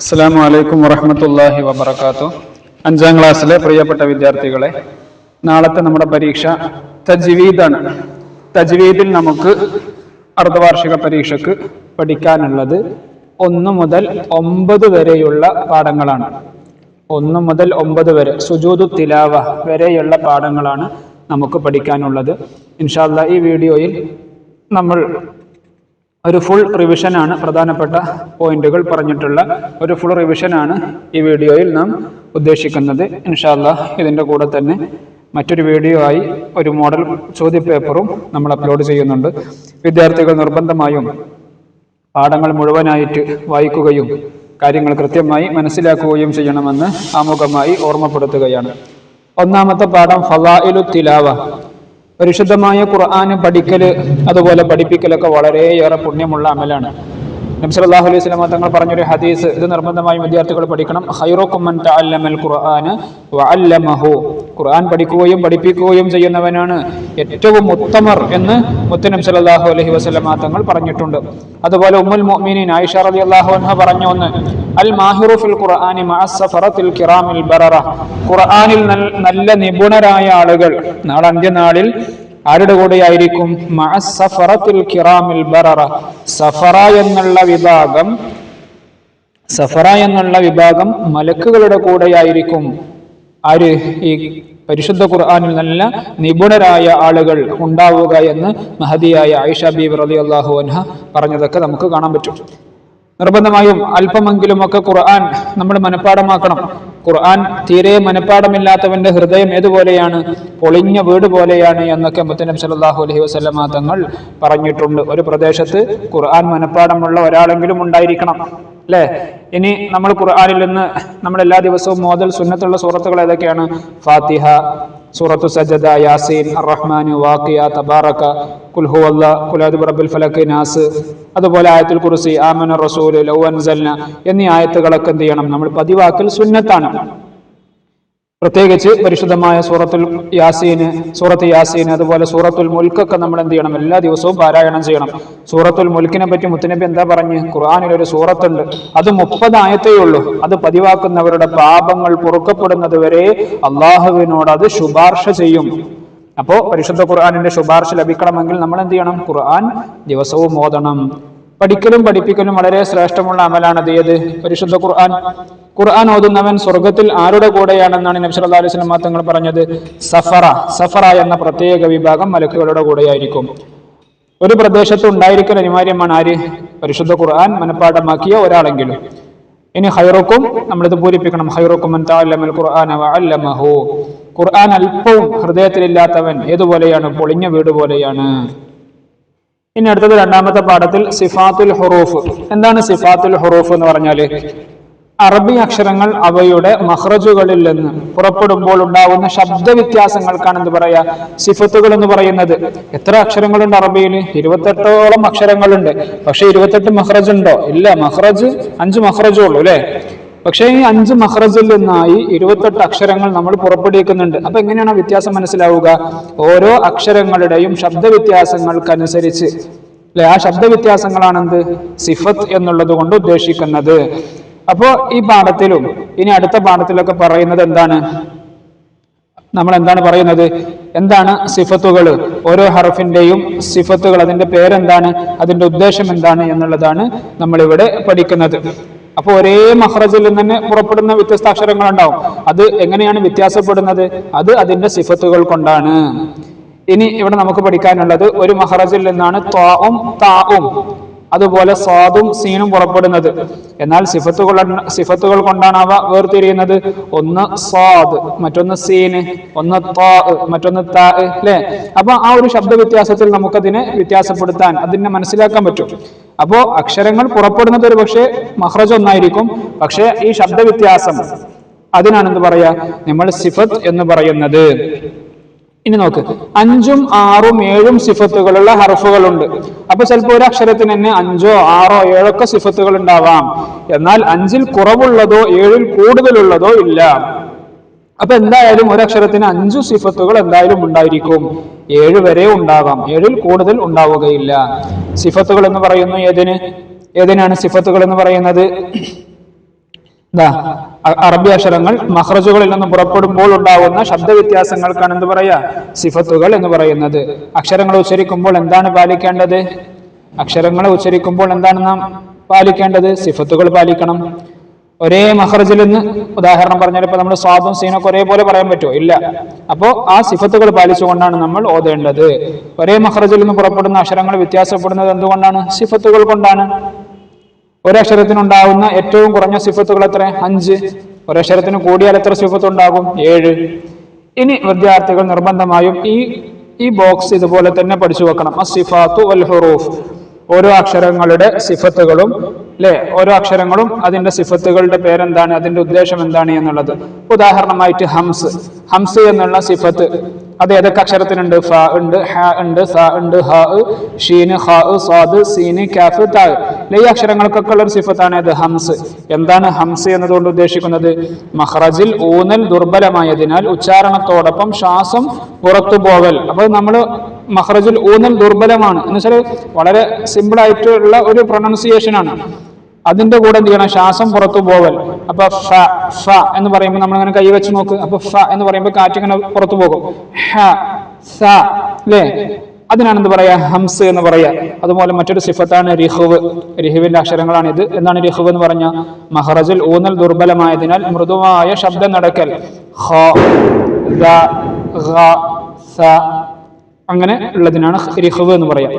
അസ്സാം വലൈക്കും വറഹമത്തല്ലാഹി വബർക്കാത്തു അഞ്ചാം ക്ലാസ്സിലെ പ്രിയപ്പെട്ട വിദ്യാർത്ഥികളെ നാളത്തെ നമ്മുടെ പരീക്ഷ തജ്വീദാണ്. തജ്വീദിൽ നമുക്ക് അർദ്ധവാർഷിക പരീക്ഷക്ക് പഠിക്കാനുള്ളത് ഒന്ന് മുതൽ ഒമ്പത് വരെയുള്ള പാഠങ്ങളാണ്. ഒന്ന് മുതൽ ഒമ്പത് വരെ സുജൂദു തിലാവ വരെയുള്ള പാഠങ്ങളാണ് നമുക്ക് പഠിക്കാനുള്ളത്. ഇൻഷാല്ല ഈ വീഡിയോയിൽ നമ്മൾ ഒരു ഫുൾ റിവിഷനാണ് പ്രധാനപ്പെട്ട പോയിന്റുകൾ പറഞ്ഞിട്ടുള്ള ഒരു ഫുൾ റിവിഷനാണ് ഈ വീഡിയോയിൽ നാം ഉദ്ദേശിക്കുന്നത്. ഇൻഷാല്ല ഇതിന്റെ കൂടെ തന്നെ മറ്റൊരു വീഡിയോ ആയി ഒരു മോഡൽ ചോദ്യപേപ്പറും നമ്മൾ അപ്ലോഡ് ചെയ്യുന്നുണ്ട്. വിദ്യാർത്ഥികൾ നിർബന്ധമായും പാഠങ്ങൾ മുഴുവനായിട്ട് വായിക്കുകയും കാര്യങ്ങൾ കൃത്യമായി മനസ്സിലാക്കുകയും ചെയ്യണമെന്ന് ആമുഖമായി ഓർമ്മപ്പെടുത്തുകയാണ്. ഒന്നാമത്തെ പാഠം ഫലായിലു തിലാവ പരിശുദ്ധമായ ഖുർആാന് പഠിക്കൽ അതുപോലെ പഠിപ്പിക്കലൊക്കെ വളരെയേറെ പുണ്യമുള്ള അമലാണ്. നബി സല്ലല്ലാഹു അലൈഹി സ്വലാമ തങ്ങൾ പറഞ്ഞൊരു ഹദീസ് ഇത് നിർബന്ധമായും വിദ്യാർത്ഥികൾ പഠിക്കണം. ഹൈറോ മൻ തഅല്ലമൽ ഖുർആന വഅല്ലമഹു. ഖുർആൻ പഠിക്കുകയും പഠിപ്പിക്കുകയും ചെയ്യുന്നവനാണ് ഏറ്റവും ഉത്തമർ എന്ന് മുത്തനബി സല്ലല്ലാഹു അലൈഹി വസല്ലം തങ്ങൾ പറഞ്ഞിട്ടുണ്ട്. അതുപോലെ ഉമ്മുൽ മുഅ്മിനീൻ ആയിഷ അള്ളാഹു അൻഹ പറഞ്ഞു ഒന്ന് അൽ മാഹിറു ഫിൽ ഖുർആനി മഅസ്സഫറത്തിൽ കിറാമിൽ ബററ. ഖുർആനിൽ നൽ- നല്ല നിപുണരായ ആളുകൾ നാളെ അന്ത്യനാളിൽ ആരുടെ കൂടെയായിരിക്കും? സഫറത്തിൽ കിറാമിൽ ബററ. സഫറ എന്നുള്ള വിഭാഗം സഫറ എന്നുള്ള വിഭാഗം മലക്കുകളുടെ കൂടെയായിരിക്കും. ആര്? ഈ പരിശുദ്ധ ഖുർആാനിൽ നല്ല നിപുണരായ ആളുകൾ ഉണ്ടാവുക എന്ന് മഹദിയായ ആയിഷ ബീബ് റലി അള്ളാഹു അൻഹ പറഞ്ഞതൊക്കെ നമുക്ക് കാണാൻ പറ്റും. നിർബന്ധമായും അല്പമെങ്കിലും ഒക്കെ ഖുർആൻ നമ്മൾ മനഃപ്പാടമാക്കണം ഖുർആൻ തീരെ മനഃപ്പാടമില്ലാത്തവന്റെ ഹൃദയം ഏതുപോലെയാണ്? പൊളിഞ്ഞ വീട് പോലെയാണ് എന്നൊക്കെ മുത്തനബി സല്ലല്ലാഹു അലഹി വസല്ലമ തങ്ങൾ പറഞ്ഞിട്ടുണ്ട്. ഒരു പ്രദേശത്ത് ഖുർആൻ മനഃപ്പാടമുള്ള ഒരാളെങ്കിലും ഉണ്ടായിരിക്കണം. അല്ലേ ഇനി നമ്മൾ ഖുർആാനിൽ നിന്ന് നമ്മൾ എല്ലാ ദിവസവും മോദൽ സുന്നത്തുള്ള സൂറത്തുകൾ ഏതൊക്കെയാണ്? ഫാത്തിഹ സൂറത്തു സജദ യാസീൻ അറഹ്മാൻ വാക്കിയ തബാറക്ക കുൽഹു അല്ല കുലാദ് റബ്ബുൽ ഫലക്ക് നാസ് അതുപോലെ ആയത്തുൽ കുറിസി ആമന റസൂൽ ലൗ അൻസൽന എന്നീ ആയത്തുകളൊക്കെ എന്ത് ചെയ്യണം? നമ്മൾ പതിവാക്കൽ സുന്നത്താണ്. പ്രത്യേകിച്ച് പരിശുദ്ധമായ സൂറത്തുൽ യാസീന് സൂറത്ത് യാസീന് അതുപോലെ സൂറത്തുൽ മുൽക്കൊക്കെ നമ്മൾ എന്ത് ചെയ്യണം? എല്ലാ ദിവസവും പാരായണം ചെയ്യണം. സൂറത്തുൽ മുൽക്കിനെ പറ്റി മുത്തനബി എന്താ പറഞ്ഞ്? ഖുർആാനിൽ ഒരു സൂറത്തുണ്ട്. അത് മുപ്പതായത്തേ ഉള്ളൂ. അത് പതിവാക്കുന്നവരുടെ പാപങ്ങൾ പൊറുക്കപ്പെടുന്നത് വരെ അള്ളാഹുവിനോട് അത് ശുപാർശ ചെയ്യും. അപ്പോ പരിശുദ്ധ ഖുർആാനിന്റെ ശുപാർശ ലഭിക്കണമെങ്കിൽ നമ്മൾ എന്ത് ചെയ്യണം? ഖുർആൻ ദിവസവും ഓതണം. പഠിക്കലും പഠിപ്പിക്കലും വളരെ ശ്രേഷ്ഠമുള്ള അമലാണ് ഏത്? പരിശുദ്ധ ഖുർആൻ. ഖുർആൻ ഓതുന്നവൻ സ്വർഗത്തിൽ ആരുടെ കൂടെയാണെന്നാണ് നബി സല്ലല്ലാഹു അലൈഹി വസല്ലം തങ്ങൾ പറഞ്ഞത്? സഫറ സഫറ എന്ന പ്രത്യേക വിഭാഗം മലക്കുകളുടെ കൂടെയായിരിക്കും. ഒരു പ്രദേശത്ത് ഉണ്ടായിരിക്കൽ അനിവാര്യമാണ് ആര്? പരിശുദ്ധ ഖുർആൻ മനഃപ്പാഠമാക്കിയ ഒരാളെങ്കിലും. ഇനി ഹൈറുക്കും നമ്മളിത് പൂരിപ്പിക്കണം. ഹൈറുക്കും ഖുർആൻ അല്പവും ഹൃദയത്തിലില്ലാത്തവൻ ഏതുപോലെയാണ്? പൊളിഞ്ഞ വീട് പോലെയാണ്. ഇനി അടുത്തത് രണ്ടാമത്തെ പാഠത്തിൽ സിഫാത്തുൽ ഹുറൂഫ്. എന്താണ് സിഫാത്തുൽ ഹുറൂഫ് എന്ന് പറഞ്ഞാൽ അറബി അക്ഷരങ്ങൾ അവയുടെ മഹ്റജുകളിൽ നിന്ന് പുറപ്പെടുമ്പോൾ ഉണ്ടാവുന്ന ശബ്ദ വ്യത്യാസങ്ങൾക്കാണ് എന്ത് പറയാ സിഫത്തുകൾ എന്ന് പറയുന്നത്. എത്ര അക്ഷരങ്ങളുണ്ട് അറബിയിൽ ഇരുപത്തെട്ടോളം അക്ഷരങ്ങളുണ്ട്. പക്ഷെ ഇരുപത്തെട്ട് മഹ്റജ് ഉണ്ടോ ഇല്ല മഹ്റജ് അഞ്ച് മഹ്റജേ ഉള്ളൂ അല്ലെ? പക്ഷേ ഈ അഞ്ച് മഹ്റസിൽ നിന്നായി ഇരുപത്തെട്ട് അക്ഷരങ്ങൾ നമ്മൾ പുറപ്പെടുവിക്കുന്നുണ്ട്. അപ്പൊ എങ്ങനെയാണ് വ്യത്യാസം മനസ്സിലാവുക? ഓരോ അക്ഷരങ്ങളുടെയും ശബ്ദ വ്യത്യാസങ്ങൾക്കനുസരിച്ച് അല്ലെ? ആ ശബ്ദ വ്യത്യാസങ്ങളാണെന്ത് സിഫത്ത് എന്നുള്ളത് കൊണ്ട് ഉദ്ദേശിക്കുന്നത്. അപ്പോ ഈ പാഠത്തിലും ഇനി അടുത്ത പാഠത്തിലൊക്കെ പറയുന്നത് എന്താണ്? നമ്മൾ എന്താണ് പറയുന്നത്? എന്താണ് സിഫത്തുകൾ ഓരോ ഹറഫിന്റെയും സിഫത്തുകൾ അതിന്റെ പേരെന്താണ്? അതിന്റെ ഉദ്ദേശം എന്താണ് എന്നുള്ളതാണ് നമ്മളിവിടെ പഠിക്കുന്നത്. അപ്പോൾ ഒരേ മഹ്റജിൽ നിന്ന് തന്നെ പുറപ്പെടുന്ന വ്യത്യസ്ത അക്ഷരങ്ങൾ ഉണ്ടാവും അത് എങ്ങനെയാണ് വ്യത്യാസപ്പെടുന്നത്? അത് അതിന്റെ സിഫത്തുകൾ കൊണ്ടാണ്. ഇനി ഇവിടെ നമുക്ക് പഠിക്കാനുള്ളത് ഒരു മഹ്റജിൽ നിന്നാണ് ത്വാവും താവും അതുപോലെ സ്വാദും സീനും പുറപ്പെടുന്നത്. എന്നാൽ സിഫത്തുകൾ സിഫത്തുകൾ കൊണ്ടാണ് അവ വേർതിരിയുന്നത്. ഒന്ന് സ്വാദ് മറ്റൊന്ന് സീന് ഒന്ന് താ മറ്റൊന്ന് താ അല്ലെ അപ്പൊ ആ ഒരു ശബ്ദ വ്യത്യാസത്തിൽ നമുക്കതിനെ വ്യത്യാസപ്പെടുത്താൻ അതിനെ മനസ്സിലാക്കാൻ പറ്റും. അപ്പോ അക്ഷരങ്ങൾ പുറപ്പെടുന്നത് ഒരു പക്ഷേ മഹ്റജ് ഒന്നായിരിക്കും. പക്ഷേ ഈ ശബ്ദ വ്യത്യാസം അതിനാണെന്ന് പറയാ? നമ്മൾ സിഫത്ത് എന്ന് പറയുന്നത്. ഇനി നോക്ക്. അഞ്ചും ആറും ഏഴും സിഫത്തുകളുള്ള ഹർഫുകളുണ്ട്. അപ്പൊ ചിലപ്പോൾ ഒരു അക്ഷരത്തിന് തന്നെ അഞ്ചോ ആറോ ഏഴോ ഒക്കെ സിഫത്തുകൾ ഉണ്ടാവാം എന്നാൽ അഞ്ചിൽ കുറവുള്ളതോ ഏഴിൽ കൂടുതലുള്ളതോ ഇല്ല. അപ്പൊ എന്തായാലും ഒരു അക്ഷരത്തിന് അഞ്ചു സിഫത്തുകൾ എന്തായാലും ഉണ്ടായിരിക്കും. ഏഴ് വരെ ഉണ്ടാകാം ഏഴിൽ കൂടുതൽ ഉണ്ടാവുകയില്ല. സിഫത്തുകൾ എന്ന് പറയുന്നു ഏതിന്? ഏതിനാണ് സിഫത്തുകൾ എന്ന് പറയുന്നത്? അറബി അക്ഷരങ്ങൾ മഹ്റജുകളിൽ നിന്ന് പുറപ്പെടുമ്പോൾ ഉണ്ടാകുന്ന ശബ്ദ വ്യത്യാസങ്ങൾക്കാണ് എന്ത് പറയാ സിഫത്തുകൾ എന്ന് പറയുന്നത്. അക്ഷരങ്ങൾ ഉച്ചരിക്കുമ്പോൾ എന്താണ് പാലിക്കേണ്ടത്? അക്ഷരങ്ങളെ ഉച്ചരിക്കുമ്പോൾ എന്താണ് നാം പാലിക്കേണ്ടത്? സിഫത്തുകൾ പാലിക്കണം. ഒരേ മഹ്റജിൽ നിന്ന് ഉദാഹരണം പറഞ്ഞാൽ ഇപ്പൊ നമ്മൾ സ്വാദും സീനൊക്കെ ഒരേപോലെ പറയാൻ പറ്റുമോ? ഇല്ല. അപ്പോ ആ സിഫത്തുകൾ പാലിച്ചുകൊണ്ടാണ് നമ്മൾ ഓതേണ്ടത്. ഒരേ മഹ്റജിൽ നിന്ന് പുറപ്പെടുന്ന അക്ഷരങ്ങൾ വ്യത്യാസപ്പെടുന്നത് എന്തുകൊണ്ടാണ്? സിഫത്തുകൾ കൊണ്ടാണ്. ഒരക്ഷരത്തിനുണ്ടാകുന്ന ഏറ്റവും കുറഞ്ഞ സിഫത്തുകൾ എത്ര അഞ്ച്. ഒരക്ഷരത്തിന് കൂടിയാൽ എത്ര സിഫത്ത് ഉണ്ടാകും ഏഴ്. ഇനി വിദ്യാർത്ഥികൾ നിർബന്ധമായും ഈ ഈ ബോക്സ് ഇതുപോലെ തന്നെ പഠിച്ചു വെക്കണം. അസിഫാത്തു വൽ ഹുറൂഫ്. ഓരോ അക്ഷരങ്ങളുടെ സിഫത്തുകളും അല്ലെ ഓരോ അക്ഷരങ്ങളും അതിന്റെ സിഫത്തുകളുടെ പേരെന്താണ്? അതിന്റെ ഉദ്ദേശം എന്താണ് എന്നുള്ളത്. ഉദാഹരണമായിട്ട് ഹംസ്. ഹംസ് എന്നുള്ള സിഫത്ത്. അത് ഏതൊക്കെ അക്ഷരത്തിനുണ്ട്. ഫ ഉണ്ട് ഹ ഉണ്ട് സ ഉണ്ട് ഹ ഷീന് ഹ സ്വാദ് സീന് കാഫ് താ ഈ അക്ഷരങ്ങൾക്കൊക്കെ ഉള്ള ഒരു സിഫത്താണ് അത് ഹംസ്. എന്താണ് ഹംസ് എന്നതുകൊണ്ട് ഉദ്ദേശിക്കുന്നത്? മഹ്റജിൽ ഊന്നൽ ദുർബലമായതിനാൽ ഉച്ചാരണത്തോടൊപ്പം ശ്വാസം പുറത്തു പോകൽ. അപ്പോൾ നമ്മൾ മഹ്റജിൽ ഊന്നൽ ദുർബലമാണ്. എന്ന് വെച്ചാൽ വളരെ സിമ്പിൾ ആയിട്ടുള്ള ഒരു പ്രൊണൗൺസിയേഷൻ ആണ്. അതിന്റെ കൂടെ എന്ത് ചെയ്യണം? ശ്വാസം പുറത്തു പോവൽ അപ്പൊ ഫ ഫ എന്ന് പറയുമ്പോൾ നമ്മൾ ഇങ്ങനെ കൈ വെച്ച് നോക്ക്. അപ്പൊ ഫ എന്ന് പറയുമ്പോൾ കാറ്റ് ഇങ്ങനെ പുറത്തു പോകും. ഹ സ അല്ലേ അതിനാണ് എന്ത് പറയാ? ഹംസ് എന്ന് പറയാ. അതുപോലെ മറ്റൊരു സിഫത്താണ് റിഹുവ് റിഹുവിന്റെ അക്ഷരങ്ങളാണ് ഇത്. എന്താണ് റിഹുവ് എന്ന് പറഞ്ഞ? മഹറജുൽ ഊന്നൽ ദുർബലമായതിനാൽ മൃദുവായ ശബ്ദം നടക്കൽ. അങ്ങനെ ഉള്ളതിനാണ് റിഹുവ് എന്ന് പറയാ.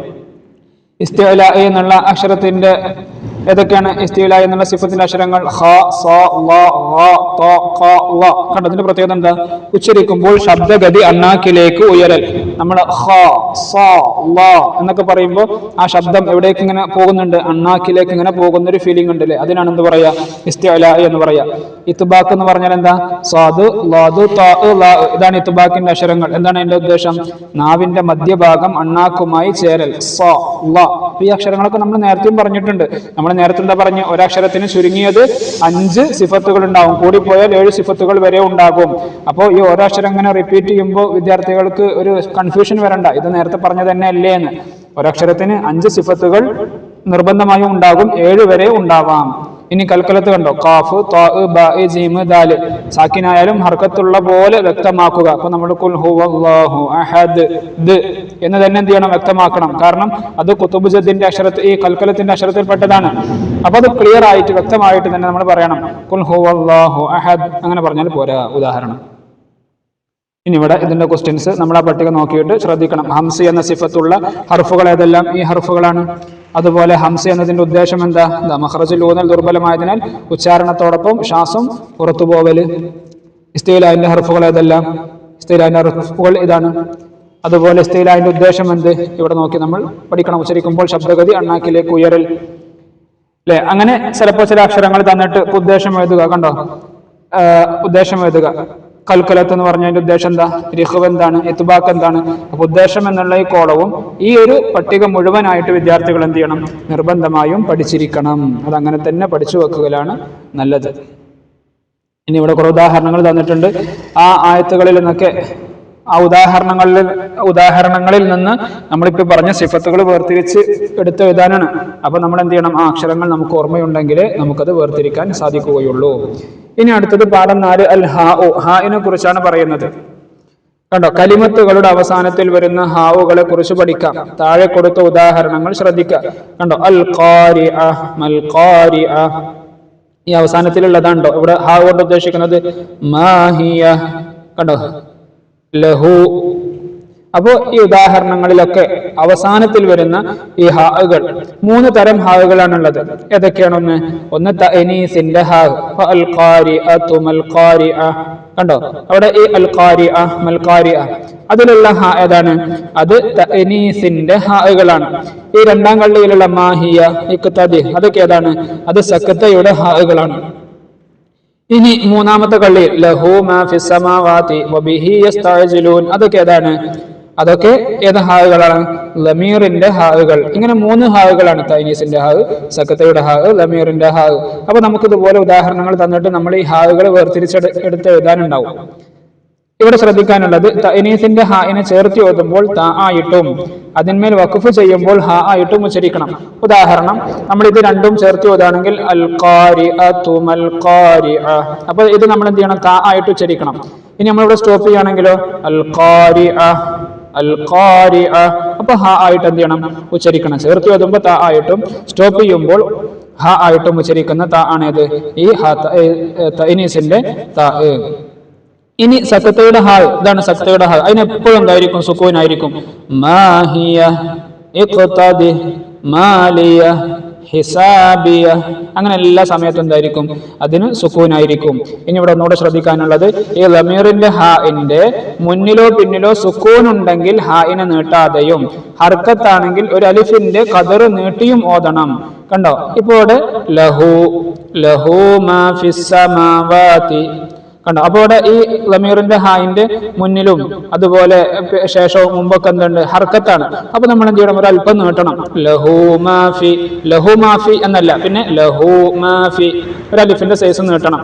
ഇസ്തിഅല എന്നുള്ള അക്ഷരത്തിന്റെ ഏതൊക്കെയാണ് ഇസ്തീല എന്നുള്ള സിഫത്തിന്റെ അക്ഷരങ്ങൾ? ഹ സ കണ്ടതിന്റെ പ്രത്യേകത എന്താ? ഉച്ചരിക്കുമ്പോൾ ശബ്ദഗതി അണ്ണാക്കിലേക്ക് ഉയരൽ. നമ്മൾ എന്നൊക്കെ പറയുമ്പോൾ ആ ശബ്ദം എവിടേക്ക് ഇങ്ങനെ പോകുന്നുണ്ട്? അണ്ണാക്കിലേക്ക് ഇങ്ങനെ പോകുന്ന ഒരു ഫീലിംഗ് ഉണ്ട് അല്ലേ അതിനാണ് എന്ത് പറയാ? ഇസ്തിഅല എന്ന് പറയാ. ഇത്തുബാക്ക് എന്ന് പറഞ്ഞാൽ എന്താ? സ്വാദു ലാദു ഇതാണ് ഇത്തുബാക്കിന്റെ അക്ഷരങ്ങൾ. എന്താണ് എന്റെ ഉദ്ദേശം? നാവിന്റെ മധ്യഭാഗം അണ്ണാക്കുമായി ചേരൽ. ഈ അക്ഷരങ്ങളൊക്കെ നമ്മൾ നേരത്തെയും പറഞ്ഞിട്ടുണ്ട്. നമ്മൾ നേരത്തെ എന്താ പറഞ്ഞു? ഒരക്ഷരത്തിന് ചുരുങ്ങിയത് അഞ്ച് സിഫത്തുകൾ ഉണ്ടാവും. കൂടിപ്പോയാൽ ഏഴ് സിഫത്തുകൾ വരെ ഉണ്ടാകും. അപ്പോൾ ഈ ഓരോ അക്ഷരം ഇങ്ങനെ റിപ്പീറ്റ് ചെയ്യുമ്പോൾ വിദ്യാർത്ഥികൾക്ക് ഒരു കൺഫ്യൂഷൻ വരണ്ട. ഇത് നേരത്തെ പറഞ്ഞത് തന്നെ അല്ലേ എന്ന്. ഒരക്ഷരത്തിന് അഞ്ച് സിഫത്തുകൾ നിർബന്ധമായും ഉണ്ടാകും. ഏഴ് വരെ ഉണ്ടാവാം. ഇനി കൽക്കലത്ത് കണ്ടോ? കാഫ് ജീമ് ദാൽ. സാക്കിനായാലും ഹർക്കത്തുള്ള പോലെ വ്യക്തമാക്കുക. അപ്പൊ നമ്മൾ കുൽ ഹുവല്ലാഹു അഹദ് എന്ന് തന്നെ എന്ത് ചെയ്യണം? വ്യക്തമാക്കണം. കാരണം അത് കുത്തുബുജത്തിന്റെ അക്ഷരത്തിൽ ഈ കൽക്കലത്തിന്റെ അക്ഷരത്തിൽപ്പെട്ടതാണ്. അപ്പൊ അത് ക്ലിയർ ആയിട്ട് വ്യക്തമായിട്ട് തന്നെ നമ്മൾ പറയണം. കുൽ ഹുവല്ലാഹു അഹദ്. അങ്ങനെ പറഞ്ഞാൽ പോരാ. ഉദാഹരണം. ഇനി ഇവിടെ ഇതിന്റെ ക്വസ്റ്റ്യൻസ് നമ്മൾ ആ പട്ടിക നോക്കിയിട്ട് ശ്രദ്ധിക്കണം. ഹംസി എന്ന സിഫത്തുള്ള ഹർഫുകൾ ഏതെല്ലാം? ഈ ഹർഫുകളാണ്. അതുപോലെ ഹംസ എന്നതിന്റെ ഉദ്ദേശം എന്താ? മഹ്റജുൽ ഊന്നൽ ദുർബലമായതിനാൽ ഉച്ചാരണത്തോടൊപ്പം ശ്വാസം പുറത്തു ഇസ്തീലായന്റെ ഹർഫുകൾ ഏതെല്ലാം? ഇസ്തീലായന്റെ ഹർഫുകൾ ഇതാണ്. അതുപോലെ ഇസ്തീലായന്റെ ഉദ്ദേശം എന്ത്? ഇവിടെ നോക്കി നമ്മൾ പഠിക്കണം. ഉച്ചരിക്കുമ്പോൾ ശബ്ദഗതി അണ്ണാക്കിലേക്ക് ഉയരൽ. അല്ലെ അങ്ങനെ ചിലപ്പോൾ ചില അക്ഷരങ്ങൾ തന്നിട്ട് ഉദ്ദേശം എഴുതുക. കണ്ടോ? ഉദ്ദേശം എഴുതുക. കൽക്കലത്ത് എന്ന് പറഞ്ഞതിന്റെ ഉദ്ദേശം എന്താ? രഹുവ് എന്താണ്? എത്തുബാക്ക് എന്താണ്? അപ്പൊ ഉദ്ദേശം എന്നുള്ള ഈ കോളവും ഈ ഒരു പട്ടിക മുഴുവനായിട്ട് വിദ്യാർത്ഥികൾ എന്ത് ചെയ്യണം? നിർബന്ധമായും പഠിച്ചിരിക്കണം. അതങ്ങനെ തന്നെ പഠിച്ചു വെക്കുകയാണ് നല്ലത്. ഇനി ഇവിടെ കുറെ ഉദാഹരണങ്ങൾ തന്നിട്ടുണ്ട്. ആ ആയത്തുകളിൽ നിന്നൊക്കെ ആ ഉദാഹരണങ്ങളിൽ ഉദാഹരണങ്ങളിൽ നിന്ന് നമ്മളിപ്പോൾ പറഞ്ഞ സിഫത്തുകൾ വേർതിരിച്ച് എടുത്ത് എഴുതാനാണ്. അപ്പൊ നമ്മൾ എന്ത് ചെയ്യണം? ആ അക്ഷരങ്ങൾ നമുക്ക് ഓർമ്മയുണ്ടെങ്കിൽ നമുക്കത് വേർതിരിക്കാൻ സാധിക്കുകയുള്ളൂ. ഇനി അടുത്തത് പാഠം നാല് അൽ ഹാ ഒ ഹായിനെ കുറിച്ചാണ് പറയുന്നത്. കണ്ടോ? കലിമത്തുകളുടെ അവസാനത്തിൽ വരുന്ന ഹാവുകളെ കുറിച്ച് പഠിക്കാം. താഴെ കൊടുത്ത ഉദാഹരണങ്ങൾ ശ്രദ്ധിക്കുക. കണ്ടോ? അൽ ഖാരി അൽ ഖാരി ഈ കണ്ടോ ഇവിടെ ഹാവ് കൊണ്ട് ഉദ്ദേശിക്കുന്നത് മാഹിയ. കണ്ടോ? ലഹു. അപ്പോ ഈ ഉദാഹരണങ്ങളിലൊക്കെ അവസാനത്തിൽ വരുന്ന ഈ ഹാകൾ മൂന്ന് തരം ഹാകളാണുള്ളത് ഏതൊക്കെയാണൊന്ന്? ഒന്ന് തനീസിന്റെ ഹാ അൽ ഖാരിഅതു മൽ ഖാരിഅ കണ്ടോ? അവിടെ ഈ അൽ മൽക്കാരി അതിലുള്ള ഹാ ഏതാണ്? അത് തനീസിന്റെ ഹാകളാണ് ഈ രണ്ടാം കള്ളിയിലുള്ള മാഹിയ ഇക്തദി അതൊക്കെ ഏതാണ്? അത് സക്കത്തയുടെ ഹാകളാണ് ഇനി മൂന്നാമത്തെ കള്ളി ലഹു അതൊക്കെ ഏതാണ്? അതൊക്കെ ഏത് ഹാവുകളാണ്? ലമീറിന്റെ ഹാവുകൾ. ഇങ്ങനെ മൂന്ന് ഹാവുകളാണ് തൈനീസിന്റെ ഹാവ് സക്കത്തയുടെ ഹാവ് ലമീറിന്റെ ഹാവ്. അപ്പൊ നമുക്ക് ഇതുപോലെ ഉദാഹരണങ്ങൾ തന്നിട്ട് നമ്മൾ ഈ ഹാവുകൾ വേർതിരിച്ചെടു എടുത്ത് എഴുതാനുണ്ടാവും ഇവിടെ ശ്രദ്ധിക്കാനുള്ളത് തനീസിന്റെ ഹായിനെ ചേർത്തി ഓതുമ്പോൾ ത ആയിട്ടും അതിന്മേൽ വഖഫ് ചെയ്യുമ്പോൾ ഹ ആയിട്ടും ഉച്ചരിക്കണം. ഉദാഹരണം നമ്മൾ ഇത് രണ്ടും ചേർത്തി ഓതാണെങ്കിൽ അൽ അപ്പൊ ഇത് നമ്മൾ എന്ത് ചെയ്യണം? ത ആയിട്ട് ഉച്ചരിക്കണം. ഇനി നമ്മളിവിടെ സ്റ്റോപ്പ് ചെയ്യുകയാണെങ്കിലോ? അൽ ഖാരിഅ അൽ അപ്പൊ ഹ ആയിട്ട് എന്ത് ചെയ്യണം? ഉച്ചരിക്കണം. ചേർത്തി ഓതുമ്പോൾ ത ആയിട്ടും സ്റ്റോപ്പ് ചെയ്യുമ്പോൾ ഹ ആയിട്ടും ഉച്ചരിക്കുന്ന ത ആണേത്? ഈ ഹ തനീസിന്റെ ത. ഇനി സക്തയുടെ ഹാൾ ഇതാണ് സക്തയുടെ ഹാൾ. അതിന് എപ്പോഴും എന്തായിരിക്കും? സുക്കൂനായിരിക്കും. മാഹിയ മാലിയ ഹിസാബിയ. അങ്ങനെ എല്ലാ സമയത്തും എന്തായിരിക്കും? അതിന് സുക്കൂനായിരിക്കും. ഇനി ഇവിടെ ഒന്നുകൂടെ ശ്രദ്ധിക്കാനുള്ളത് ഈ ലമീറിന്റെ ഹാഇന്റെ മുന്നിലോ പിന്നിലോ സുക്കൂൻ ഉണ്ടെങ്കിൽ ഹാഇനെ നീട്ടാതെയും ഹർക്കത്താണെങ്കിൽ ഒരു അലിഫിന്റെ കതർ നീട്ടിയും ഓതണം. കണ്ടോ? ഇപ്പോൾ ലഹു ലഹു മാ ഫിസ് സമാവാതി കണ്ടോ? അപ്പോൾ ഇവിടെ ഈ ലമീറിന്റെ ഹായിന്റെ മുന്നിലും അതുപോലെ ശേഷവും മുമ്പൊക്കെ എന്തുണ്ട്? ഹർക്കത്താണ്. അപ്പൊ നമ്മൾ എന്ത് ചെയ്യണം? ഒരു അല്പം നീട്ടണം. ലഹു മാഫി ലഹു മാഫി എന്നല്ല പിന്നെ ലഹു മാഫി. ഒരു അലിഫിന്റെ സൈസ് നീട്ടണം.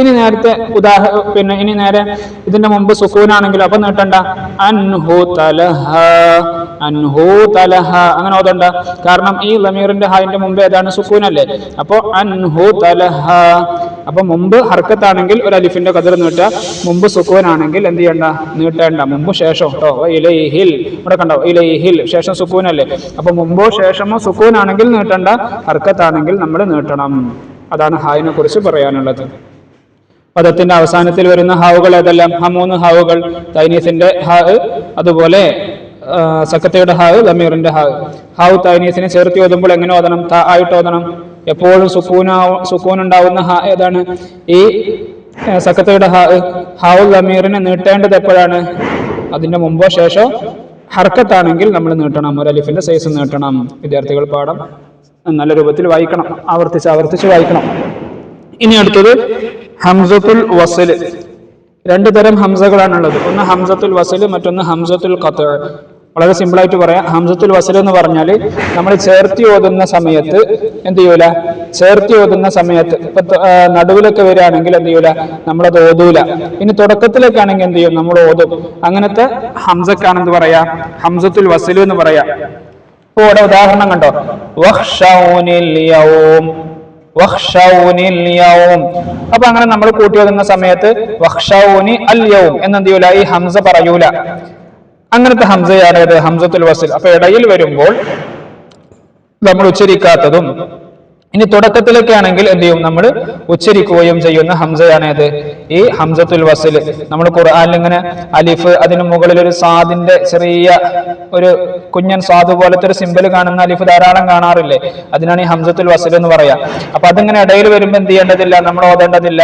ഇനി നേരത്തെ ഉദാഹ പിന്നെ ഇനി നേരെ ഇതിന്റെ മുമ്പ് സുക്കൂനാണെങ്കിലും അപ്പൊ നീട്ടണ്ട. അൻഹു തലഹ അൻഹു തലഹ. അങ്ങനെ ഓതണ്ട. കാരണം ഈ ലമീറിന്റെ ഹായിന്റെ മുമ്പ് ഏതാണ്? സുക്കൂനല്ലേ. അപ്പൊ അൻഹു തലഹ. അപ്പൊ മുമ്പ് ഹർക്കത്താണെങ്കിൽ ഒരു അലിഫിന്റെ കതിർ നീട്ടുക മുമ്പ് സുക്കൂനാണെങ്കിൽ എന്ത് ചെയ്യണ്ട? നീട്ടേണ്ട. മുമ്പ് ശേഷം കേട്ടോ ഇലൈഹിൽ. ഇവിടെ കണ്ടോ? ഇലൈഹിൽ. ശേഷം സുക്കൂനല്ലേ? അപ്പൊ മുമ്പോ ശേഷമോ സുക്കൂനാണെങ്കിൽ നീട്ടണ്ട. ഹർക്കത്താണെങ്കിൽ നമ്മൾ നീട്ടണം. അതാണ് ഹായിനെ കുറിച്ച് പറയാനുള്ളത്. പദത്തിന്റെ അവസാനത്തിൽ വരുന്ന ഹാവുകൾ ഏതെല്ലാം? ആ മൂന്ന് ഹാവുകൾ. തൈനീസിന്റെ ഹാവ് അതുപോലെ സക്കത്തയുടെ ഹാവ് ലമീറിന്റെ ഹാവ്. ഹാവ് തൈനീസിനെ ചേർത്തി ഓതുമ്പോൾ എങ്ങനെ ഓതണം? ത ആയിട്ട് ഓതണം. എപ്പോഴും സുക്കൂനാവും സുക്കൂനുണ്ടാവുന്ന ഹ ഏതാണ്? ഈ സക്കത്തയുടെ ഹാ ഹാവുൽ അമീറിനെ നീട്ടേണ്ടത് എപ്പോഴാണ്? അതിന്റെ മുമ്പോ ശേഷോ? ഹർക്കത്താണെങ്കിൽ നമ്മൾ നീട്ടണം ഒരു അലിഫിന്റെ സൈസ് നീട്ടണം. വിദ്യാർത്ഥികൾ പാഠം നല്ല രൂപത്തിൽ വായിക്കണം ആവർത്തിച്ച് ആവർത്തിച്ച് വായിക്കണം. ഇനി അടുത്തത് ഹംസത്തുൽ വസൽ രണ്ടു തരം ഹംസകളാണുള്ളത്. ഒന്ന് ഹംസത്തുൽ വസൽ മറ്റൊന്ന് ഹംസത്തുൽ ഖത്ത്. വളരെ സിമ്പിൾ ആയിട്ട് പറയാം. ഹംസത്തുൽ വസൽ എന്ന് പറഞ്ഞാൽ നമ്മൾ ചേർത്തി ഓതുന്ന സമയത്ത് എന്ത് ചെയ്യൂല? ചേർത്തി ഓതുന്ന സമയത്ത് ഇപ്പൊ നടുവിലൊക്കെ വരികയാണെങ്കിൽ എന്ത് ചെയ്യൂല? നമ്മളത് ഓതൂല. ഇനി തുടക്കത്തിലേക്കാണെങ്കിൽ എന്ത് ചെയ്യും? നമ്മൾ ഓതും. അങ്ങനത്തെ ഹംസക്കാണെന്ന് പറയാ? ഹംസത്തുൽ വസലു എന്ന് പറയാ. ഇപ്പൊ ഇവിടെ ഉദാഹരണം കണ്ടോ? അപ്പൊ അങ്ങനെ നമ്മൾ കൂട്ടി ഓതുന്ന സമയത്ത് വഹ്ഷൌനി അൽ യൗം. എന്നെന്ത് ചെയ്യൂല? ഈ ഹംസ പറയൂല. അങ്ങനത്തെ ഹംസയാണ് ഏത് ഹംസത്തുൽ വസിൽ. അപ്പൊ ഇടയിൽ വരുമ്പോൾ നമ്മൾ ഉച്ചരിക്കാത്തതും ഇനി തുടക്കത്തിലൊക്കെ ആണെങ്കിൽ എന്ത് ചെയ്യും? നമ്മൾ ഉച്ചരിക്കുകയും ചെയ്യുന്ന ഹംസയാണ് ഏത് ഈ ഹംസത്തുൽ വസിൽ നമ്മൾ ഖുർആനിൽ ഇങ്ങനെ അലിഫ് അതിന് മുകളിൽ ഒരു സാദിന്റെ ചെറിയ ഒരു കുഞ്ഞൻ സാദ് പോലത്തെ ഒരു സിമ്പിൾ കാണുന്ന അലിഫ് ധാരാളം കാണാറില്ലേ? അതിനാണ് ഈ ഹംസത്തുൽ വസിൽ എന്ന് പറയാ. അപ്പൊ അതിങ്ങനെ ഇടയിൽ വരുമ്പോൾ എന്ത് ചെയ്യേണ്ടതില്ല? നമ്മൾ ഓതേണ്ടതില്ല.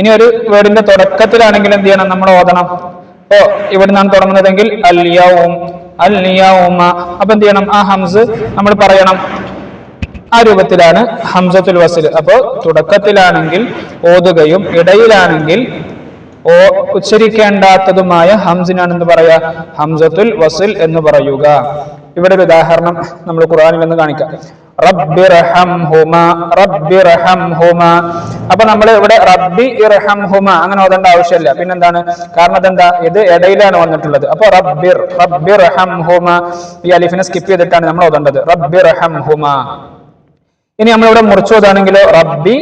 ഇനി ഒരു വേർഡിന്റെ തുടക്കത്തിലാണെങ്കിൽ എന്ത് ചെയ്യണം? നമ്മൾ ഓതണം. ഓ ഇവിടെ നിന്നാണ് തുടങ്ങുന്നതെങ്കിൽ അല്യവും അല്യവുമ അപ്പൊ എന്ത് ചെയ്യണം? ആ ഹംസ് നമ്മൾ പറയണം. ആ രൂപത്തിലാണ് ഹംസത്തുൽ വസിൽ. അപ്പോ തുടക്കത്തിലാണെങ്കിൽ ഓതുകയും ഇടയിലാണെങ്കിൽ ഓ ഉച്ചരിക്കേണ്ടാത്തതുമായ ഹംസിനാണെന്ന് പറയാ. ഹംസത്തുൽ വസിൽ എന്ന് പറയുക. ഇവിടെ ഒരു ഉദാഹരണം നമ്മൾ ഖുർആനിൽ നിന്ന് കാണിക്കാം. റബ്ബി റഹം ഹുമ റബ്ബി റഹം ഹുമ അപ്പൊ നമ്മൾ ഇവിടെ റബ്ബി ഇർഹംഹുമ അങ്ങനെ ഓതേണ്ട ആവശ്യമില്ല. പിന്നെന്താണ്? കാരണം അതെന്താ? ഇത് ഇടയിലാണ് വന്നിട്ടുള്ളത്. അപ്പൊ റബ്ബിർ റബ്ബി റഹം ഹുമ ഈ അലിഫിനെ സ്കിപ്പ് ചെയ്തിട്ടാണ് നമ്മൾ ഓതേണ്ടത്. റബ്ബി റഹം ഹുമ ഇനി നമ്മളിവിടെ മുറിച്ചു ഓതാണെങ്കിലോ റബ്ബി